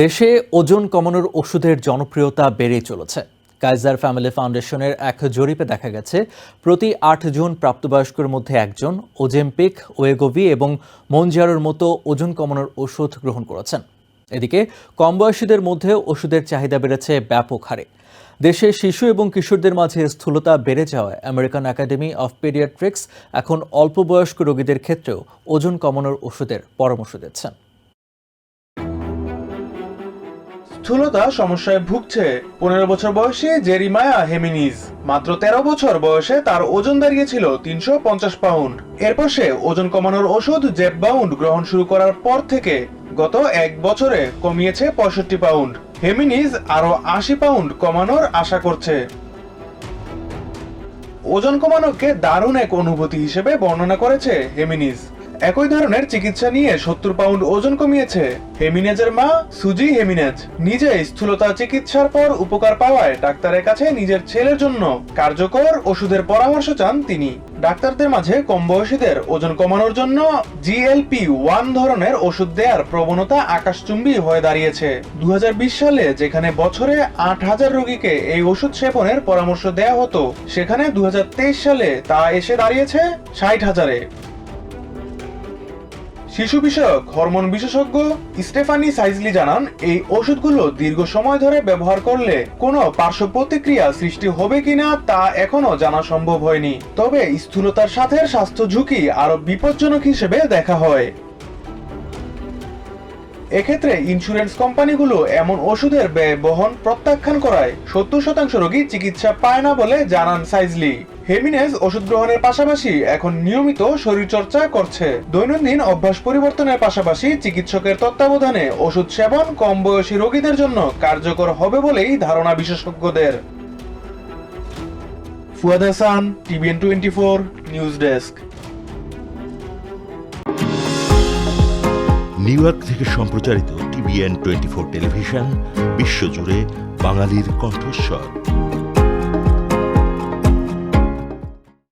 দেশে ওজন কমানোর ওষুধের জনপ্রিয়তা বেড়েই চলেছে। কাইজার ফ্যামিলি ফাউন্ডেশনের এক জরিপে দেখা গেছে, প্রতি আট জন প্রাপ্তবয়স্কের মধ্যে একজন ওজেম্পিক ওয়েগোভি এবং মনজারোর মতো ওজন কমানোর ওষুধ গ্রহণ করেছেন। এদিকে কম বয়সীদের মধ্যে ওষুধের চাহিদা বেড়েছে ব্যাপক হারে। দেশে শিশু এবং কিশোরদের মাঝে স্থূলতা বেড়ে যাওয়ায় আমেরিকান একাডেমি অফ পেডিয়াট্রিক্স এখন অল্প বয়স্ক রোগীদের ক্ষেত্রেও ওজন কমানোর ওষুধের পরামর্শ দিচ্ছেন। স্থূলতা সমস্যায় ভুগছে। পনেরো বছর বয়সী জেরিমায়া হেমিনিজ। মাত্র তেরো বছর বয়সে তার ওজন দাঁড়িয়েছিল তিনশো পঞ্চাশ পাউন্ড। এরপর সে ওজন কমানোর ওষুধ জেব বাউন্ড গ্রহণ শুরু করার পর থেকে গত এক বছরে কমিয়েছে পঁয়ষট্টি পাউন্ড। হেমিনিজ আরও আশি পাউন্ড কমানোর আশা করছে। ওজন কমানোকে দারুণ এক অনুভূতি হিসেবে বর্ণনা করেছে হেমিনিজ। একই ধরনের চিকিৎসা নিয়ে সত্তর পাউন্ড ওজন কমিয়েছে। হেমিনেজের মা সুজি হেমিনেজ নিজে স্থূলতা চিকিৎসার পর উপকার পাওয়ায় ডাক্তারের কাছে নিজের ছেলের জন্য কার্যকর ওষুধের পরামর্শ চান তিনি। ডাক্তারদের মাঝে কম বয়সীদের ওজন কমানোর জন্য জিএলপি ওয়ান ধরনের ওষুধ দেওয়ার প্রবণতা আকাশচুম্বী হয়ে দাঁড়িয়েছে। দু হাজার বিশ সালে যেখানে বছরে আট হাজার রোগীকে এই ওষুধ সেবনের পরামর্শ দেয়া হতো, সেখানে দুই হাজার তেইশ সালে তা এসে দাঁড়িয়েছে ষাট হাজারে। শিশু বিষয়ক হরমোন বিশেষজ্ঞ স্টেফানি সাইজলি জানান, এই ওষুধগুলো দীর্ঘ সময় ধরে ব্যবহার করলে কোনো পার্শ্ব প্রতিক্রিয়া সৃষ্টি হবে কিনা তা এখনও জানা সম্ভব হয়নি। তবে স্থূলতার সাথে স্বাস্থ্য ঝুঁকি আরও বিপজ্জনক হিসেবে দেখা হয়। এক্ষেত্রে ইন্স্যুরেন্স কোম্পানিগুলো এমন ওষুধের ব্যয় বহন প্রত্যাখ্যান করায় সত্তর শতাংশ রোগী চিকিৎসা পায় না বলে জানান সাইজলি। হেমিনেজ ওষুধ গ্রহণের পাশাপাশি এখন নিয়মিত শরীরচর্চা করছে। দৈনন্দিন অভ্যাস পরিবর্তনের পাশাপাশি চিকিৎসকের তত্ত্বাবধানে ওষুধ সেবন কম বয়সী রোগীদের জন্য কার্যকর হবে বলেই ধারণা বিশেষজ্ঞদের। Fuad Hasan, TVN twenty four, news desk. New York থেকে সম্প্রচারিত টিভিএন টোয়েন্টি ফোর টেলিভিশন, বিশ্বজুড়ে বাঙালির কণ্ঠস্বর।